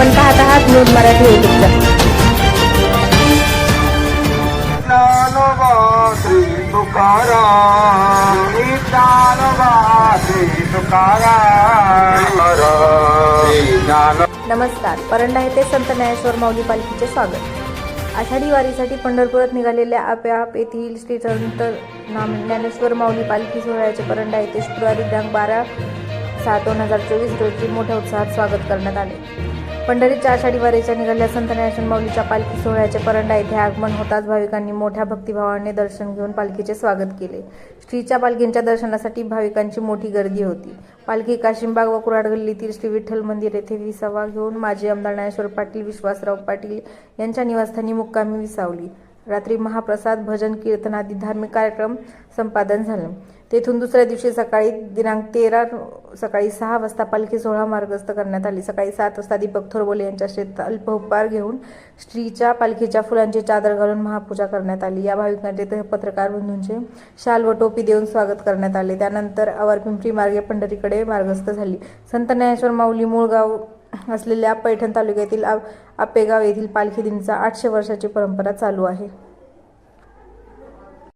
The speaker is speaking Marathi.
मराठी युट्यूब श्री ज्ञानोबा श्री तुकाराम श्री ज्ञान नमस्कार. परंडा येथे संत ज्ञानेश्वर माऊली पालखीचे स्वागत. आषाढी वारीसाठी पंढरपुरात निघालेल्या आप्याप येथील श्री संत नाम ज्ञानेश्वर माऊली पालखी सोहळ्याचे परंडा येथे शुक्रवारी दिनांक बारा सात दोन हजार चोवीस रोजी मोठ्या उत्साहात स्वागत करण्यात आले. पंढरीच्या आषाढी वारीच्या निघाल्या. संत ज्ञानेश्वर माऊलीच्या पालखी सोहळ्याचे परंडा येथे आगमन होताच भाविकांनी मोठ्या भक्तिभावाने दर्शन घेऊन पालखीचे स्वागत केले. श्रीच्या पालखींच्या दर्शनासाठी भाविकांची मोठी गर्दी होती. पालखी काशिमबाग व कुराड गल्लीतील श्री विठ्ठल मंदिर येथे विसावा घेऊन माजी आमदार ज्ञानेश्वर पाटील विश्वासराव पाटील यांच्या निवासस्थानी मुक्कामी विसावली. रात्री महाप्रसाद भजन कीर्तन आदी धार्मिक कार्यक्रम संपादन झाले. तेथून दुसऱ्या दिवशी सकाळी दिनांक तेरा सकाळी सहा वाजता पालखी सोहळा मार्गस्थ करण्यात आली. सकाळी सात वाजता दीपक थोरबोले यांच्या शेतात अल्पउपहार घेऊन स्त्रीच्या पालखीच्या फुलांची चादर घालून महापूजा करण्यात आली. या भाविकांचे पत्रकार बंधूंचे शाल व टोपी देऊन स्वागत करण्यात आले. त्यानंतर आवर पिंपरी मार्गे पंढरीकडे मार्गस्थ झाली. संत ज्ञानेश्वर माऊली मूळ गाव असलेल्या पैठण तालुक्यातील आपेगाव येथील पालखी दिनचा आठशे वर्षाची परंपरा चालू आहे.